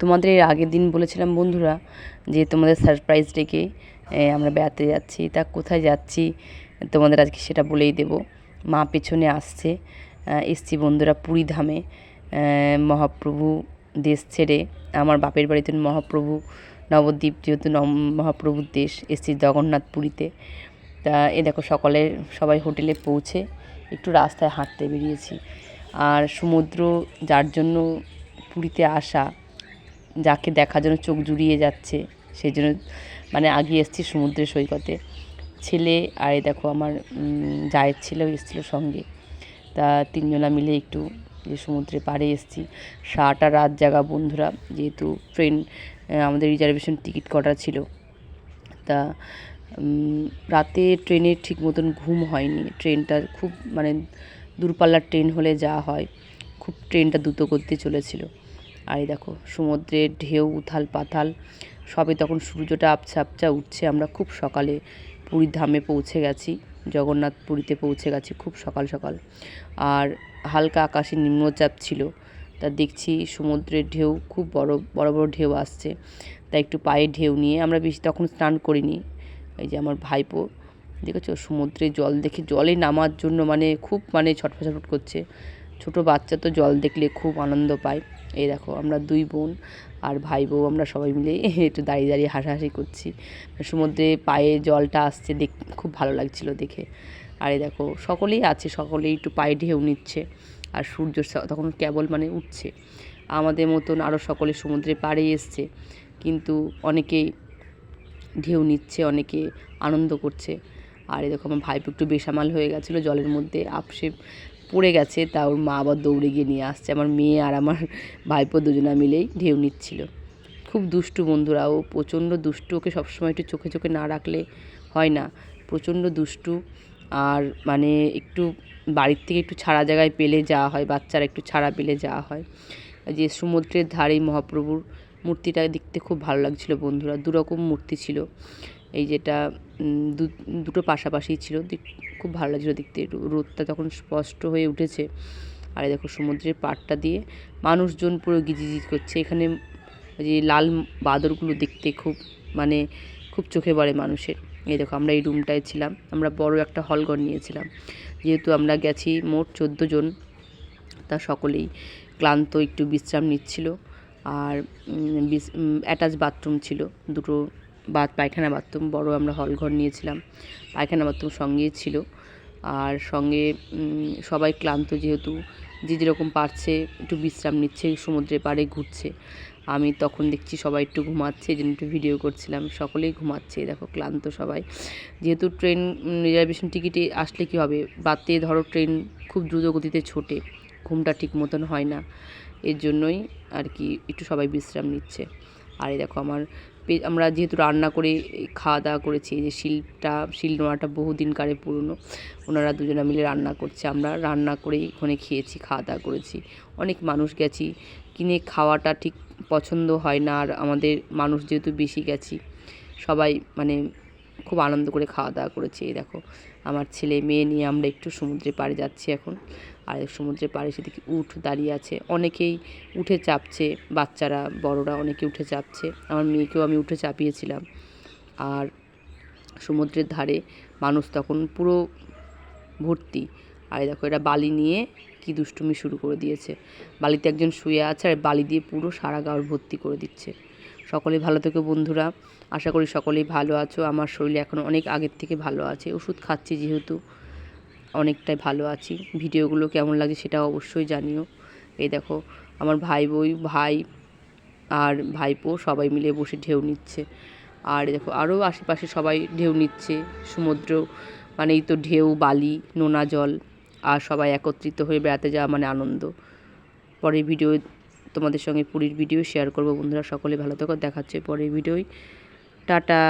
তোমাদের এর আগের দিন বলেছিলাম বন্ধুরা যে তোমাদের সারপ্রাইজ ডেকে আমরা বেড়াতে যাচ্ছি, তা কোথায় যাচ্ছি, তোমাদের আজকে সেটা বলেই দেব। মা পেছনে আসছে এসছি বন্ধুরা পুরী ধামে মহাপ্রভু দেশ ছেড়ে, আমার বাপের বাড়িতে মহাপ্রভু, নবদ্বীপ যেহেতু মহাপ্রভুর দেশ, এসছি জগন্নাথ পুরীতে। তা এ দেখো সকালে সবাই হোটেলে পৌঁছে একটু রাস্তায় হাঁটতে বেরিয়েছি। আর সমুদ্র যার জন্য পুরীতে আসা যাকে দেখার জন্য চোখ জুড়িয়ে যাচ্ছে, সেই জন্য মানে আগে এসেছি সমুদ্রের সৈকতে। ছেলে আর দেখো আমার জায়ের ছেলেও এসেছিল সঙ্গে। তা তিনজনা মিলে একটু যে সমুদ্রে পাড়ে এসেছি। সারাটা রাত জাগা বন্ধুরা, যেহেতু ট্রেন আমাদের রিজার্ভেশন টিকিট করা ছিল। তা রাতে ট্রেনে ঠিক মতন ঘুম হয়নি। ট্রেনটা খুব মানে দূরপাল্লার ট্রেন হলে যা হয়, খুব ট্রেনটা দ্রুত গতিতে চলেছিল। আর এই দেখো, সমুদ্রের ঢেউ, উথাল পাথাল সবে তখন সূর্যটা আবছা আবছা উঠছে। আমরা খুব সকালে পুরীর ধামে পৌঁছে গেছি জগন্নাথ পুরীতে পৌঁছে গেছি খুব সকাল সকাল। আর হালকা আকাশে নিম্নচাপ ছিল, তা দেখছি সমুদ্রের ঢেউ খুব বড় বড় বড় ঢেউ আসছে। তাই একটু পায়ে ঢেউ নিয়ে আমরা বেশি তখন স্নান করিনি। এই যে আমার ভাইপো, দেখেছ? সমুদ্রে জল দেখে জলে নামার জন্য মানে খুব মানে ছটফট করছে। ছোটো বাচ্চা তো জল দেখলে খুব আনন্দ পায়। এই দেখো, আমরা দুই বোন আর ভাই বউ, আমরা সবাই মিলে একটু দাঁড়িয়ে দাঁড়িয়ে হাসাহাসি করছি। সমুদ্রে পায়ে জলটা আসছে দেখ, খুব ভালো লাগছিল দেখে। আর এই দেখো, সকলেই আছে, সকলেই একটু পায়ে ঢেউ নিচ্ছে। আর সূর্য তখন কেবল মানে উঠছে। আমাদের মতন আরও সকলে সমুদ্রে পাড়ে এসছে। কিন্তু অনেকেই ঢেউ নিচ্ছে, অনেকে আনন্দ করছে। আর আমার ভাইপো একটু বেসামাল হয়ে গেছিল জলের মধ্যে। আপসে পড়ে গেছে, তা ওর মা আবার দৌড়ে গিয়ে নিয়ে আসছে। আমার মেয়ে আর আমার ভাইপো দুজনা মিলেই ঢেউ নিচ্ছিল। খুব দুষ্টু বন্ধুরা, ও প্রচণ্ড দুষ্টু, ওকে সবসময় একটু চোখে চোখে না রাখলে হয় না। প্রচণ্ড দুষ্টু আর মানে একটু বাড়ির থেকে একটু ছাড়া জায়গায় পেলে যাওয়া হয়, বাচ্চারা একটু ছাড়া পেলে যাওয়া হয়। যে সমুদ্রের ধারেই মহাপ্রভুর মূর্তিটা দেখতে খুব ভালো লাগছিল বন্ধুরা, দুরকম মূর্তি ছিল। এই যেটা দুটো পাশাপাশি ছিল। খুব ভালো লাগছিল দেখতে। রোদটা তখন স্পষ্ট হয়ে উঠেছে। আর দেখো সমুদ্রের পাড়টা দিয়ে মানুষজন পুরো গিজিজিজ করছে। এখানে যে লাল বাদরগুলো দেখতে খুব মানে খুব চোখে পড়ে মানুষের। এই দেখো আমরা এই রুমটায় ছিলাম। আমরা বড় একটা হল ঘর নিয়েছিলাম। যেহেতু আমরা গেছি মোট চোদ্দ জন, তা সকলেই ক্লান্ত একটু বিশ্রাম নিচ্ছিল। আর অ্যাটাচ বাথরুম ছিল। দুটো বা, পায়খানা বাথরুম বড় আমরা হল ঘর নিয়েছিলাম। পায়খানা বাথরুম সঙ্গেই ছিল। আর সঙ্গে সবাই ক্লান্ত যেহেতু যে যেরকম পারছে, একটু বিশ্রাম নিচ্ছে, সমুদ্রের পাড়ে ঘুরছে। আমি তখন দেখছি সবাই একটু ঘুমাচ্ছে, এই একটু ভিডিও করছিলাম। সকলেই ঘুমাচ্ছে, দেখো ক্লান্ত সবাই। যেহেতু ট্রেন রিজার্ভেশন টিকিটে আসলে কী হবে? রাতে ধরো ট্রেন খুব দ্রুত গতিতে ছোটে, ঘুমটা ঠিক মতন হয় না। এর জন্যই আর কি একটু সবাই বিশ্রাম নিচ্ছে। আর এই দেখো আমার আমরা যেহেতু রান্না করে, খাওয়া দাওয়া করেছি যে শিলটা, শিল নোড়াটা বহুদিনকারে পুরনো, ওনারা দুজনে মিলে রান্না করছে, আমরা রান্না করেই ওখানে খেয়েছি, খাওয়া দাওয়া করেছি। অনেক মানুষ গেছি, কিনে খাওয়াটা ঠিক পছন্দ হয় না, আর আমাদের মানুষ যেহেতু বেশি গেছি, সবাই মানে খুব আনন্দ করে খাওয়া দাওয়া করেছি। এই দেখো, আমার ছেলে মেয়ে নিয়ে আমরা একটু সমুদ্রে পাড়ে যাচ্ছি এখন। আর সমুদ্রের পাড়ে সেদিকে উঠ দাঁড়িয়ে আছে। অনেকেই উঠে চাপছে, বাচ্চারা, বড়রা অনেকে উঠে চাপছে। আমার মেয়েকেও আমি উঠে চাপিয়েছিলাম। আর সমুদ্রের ধারে মানুষ তখন পুরো ভর্তি। আর দেখো, এরা বালি নিয়ে কি দুষ্টুমি শুরু করে দিয়েছে। বালিতে একজন শুয়ে আছে আর বালি দিয়ে পুরো সারা গাঁর ভর্তি করে দিচ্ছে। সকলেই ভালো থেকো বন্ধুরা। আশা করি সকলেই ভালো আছো। আমার শরীর এখন অনেক আগের থেকে ভালো আছে। ওষুধ খাচ্ছি যেহেতু অনেকটাই ভালো আছি। ভিডিওগুলো কেমন লাগে সেটা অবশ্যই জানিও। এই দেখো, আমার ভাই বই, ভাই আর ভাইপো সবাই মিলে বসে ঢেউ নিচ্ছে। আর দেখো আরও আশেপাশে সবাই ঢেউ নিচ্ছে। সমুদ্র মানে এই তো ঢেউ, বালি, নোনা জল, আর সবাই একত্রিত হয়ে বেড়াতে যাওয়া মানে আনন্দ। পরের ভিডিও তোমাদের সঙ্গে পুরীর ভিডিও শেয়ার করব। বন্ধুরা সকলে ভালো থাকো। দেখাচ্ছে পরের ভিডিওই টাটা।